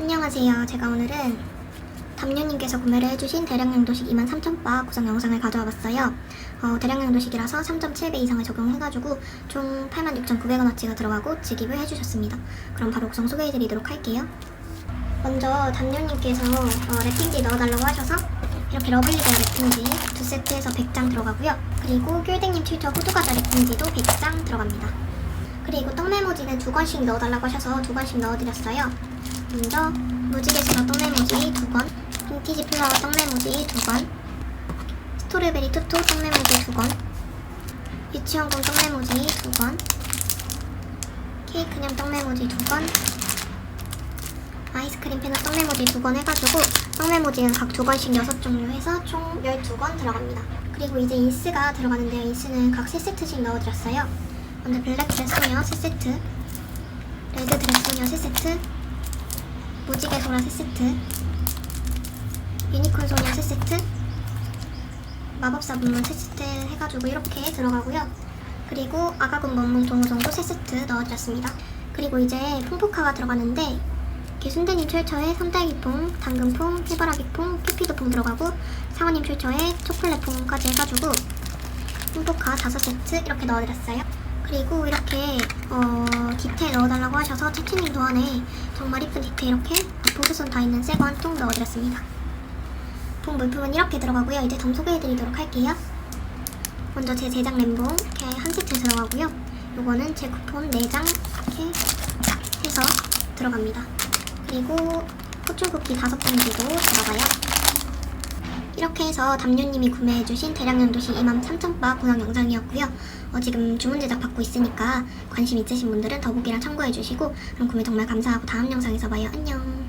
안녕하세요. 제가 오늘은 담요님께서 구매를 해주신 대량량 도식 23,000바 구성 영상을 가져와 봤어요. 어, 대량량 도식이라서 3.7배 이상을 적용해가지고 총 86,900원어치가 들어가고 지급을 해주셨습니다. 그럼 바로 구성 소개해드리도록 할게요. 먼저 담요님께서 어, 랩핑지 넣어달라고 하셔서 이렇게 러블리베어 랩핑지 두 세트에서 100장 들어가고요. 그리고 귤땡님 튜터 호두과자 랩핑지도 100장 들어갑니다. 그리고 떡메모지는 두 권씩 넣어달라고 하셔서 두 권씩 넣어드렸어요. 먼저 무지개수저 떡메모지 두 권, 빈티지 플라워 떡메모지 두 권, 스토르베리 투토 떡메모지 두 권, 유치원공 떡메모지 두 권, 케이크냠 떡메모지 두 권, 아이스크림 패널 떡메모지 두권 해가지고 떡메모지는 각두 권씩 여섯 종류 해서 총 12권 들어갑니다. 그리고 이제 인스가 들어가는데요. 인스는 각 3세트씩 넣어드렸어요. 먼저 블랙 드레스 소녀 3세트, 레드 드레스 소녀 3세트, 무지개 소라 3세트, 유니콘 소녀 3세트, 마법사 문문 3세트 해가지고 이렇게 들어가고요. 그리고 아가군 먼문 동호정도 3세트 넣어드렸습니다. 그리고 이제 풍포카가 들어가는데 이렇게 순대님 출처에 삼달기퐁, 당근퐁, 해바라기퐁, 큐피드퐁 들어가고 상어님 출처에 초콜릿퐁까지 해가지고 풍포카 5세트 이렇게 넣어드렸어요. 그리고 이렇게 어, 디테일 넣어달라고 하셔서 채채님 도안에 정말 이쁜 디테일 이렇게 보드선 다 있는 새거 한 통 넣어드렸습니다. 본 물품은 이렇게 들어가고요. 이제 점 소개해드리도록 할게요. 먼저 제 제작 램봉 이렇게 한 세트 들어가고요. 요거는 제 쿠폰 4장 이렇게 해서 들어갑니다. 그리고 호출쿠키 5봉지도 들어가요. 이렇게 해서 담요님이 구매해주신 대량량 도시 23,000바 구성 영상이었고요. 어, 지금 주문 제작 받고 있으니까 관심 있으신 분들은 더보기랑 참고해주시고 그럼 구매 정말 감사하고 다음 영상에서 봐요. 안녕.